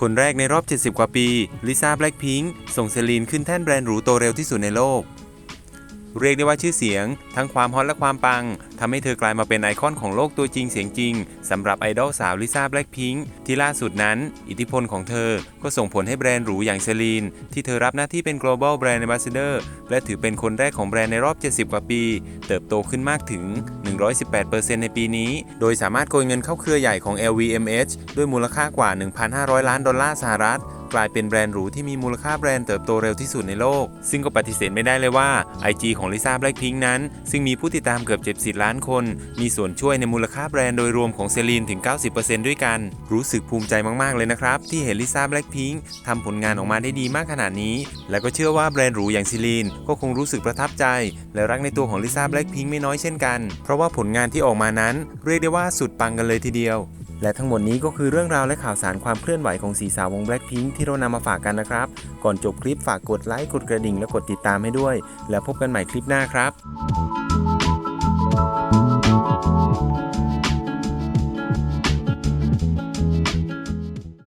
คนแรกในรอบ 70 กว่าปี ลิซ่าแบล็กพิง k ส่งเซรีนขึ้นแท่นแบรนด์หรูโตเร็วที่สุดในโลก เรียกได้ว่าชื่อเสียง ทั้งความฮอตและความปังทำให้เธอกลายมาเป็นไอคอนของโลกตัวจริงเสียงจริงสำหรับไอดอลสาวลิซ่าแบล็ k พิง k ที่ล่าสุดนั้น อิทธิพลของเธอก็ส่งผลให้แบรนด์หรูอย่างเซรีนที่เธอรับหน้าที่เป็น global brand ambassador และถือเป็นคนแรกของแบรนด์ในรอบ 70 กว่าปี เติบโตขึ้นมากถึง 118%ในปีนี้ โดยสามารถโกยเงินเข้าเครือใหญ่ของ LVMH ด้วยมูลค่ากว่า 1,500 ล้านดอลลาร์สหรัฐ กลายเป็นแบรนด์หรูที่มีมูลค่าแบรนด์เติบโตเร็วที่สุดในโลก ซึ่งก็ปฏิเสธไม่ได้เลยว่า IG ของลิซ่าแบล็ k พิง k นั้น ซึ่งมีผู้ติดตามเกือบ70ล้านคน มีส่วนช่วยในมูลค่าแบรนด์โดยรวมของเซรีนถึง 90%ด้วยกัน รู้สึกภูมิใจมากๆเลยนะครับ ที่เห็นลิซ่าแบล็ k พิง k ทำผลงานออกมาได้ดีมากขนาดนี้ และก็เชื่อว่าแบรนด์หรูอย่างเซรีนก็คงรู้สึกประทับใจ และรักในตัวของลิซ่าแบล็ k พิง k ไม่น้อยเช่นกัน เพราะว่าผลงานที่ออกมานั้นเรียกได้ว่าสุดปังกันเลยทีเดียว และทั้งหมดนี้ก็คือเรื่องราวและข่าวสารความเคลื่อนไหวของสีสาววง Blackpink ที่เรานำมาฝากกันนะครับ ก่อนจบคลิปฝากกดไลค์กดกระดิ่งและกดติดตามให้ด้วย แล้วพบกันใหม่คลิปหน้าครับ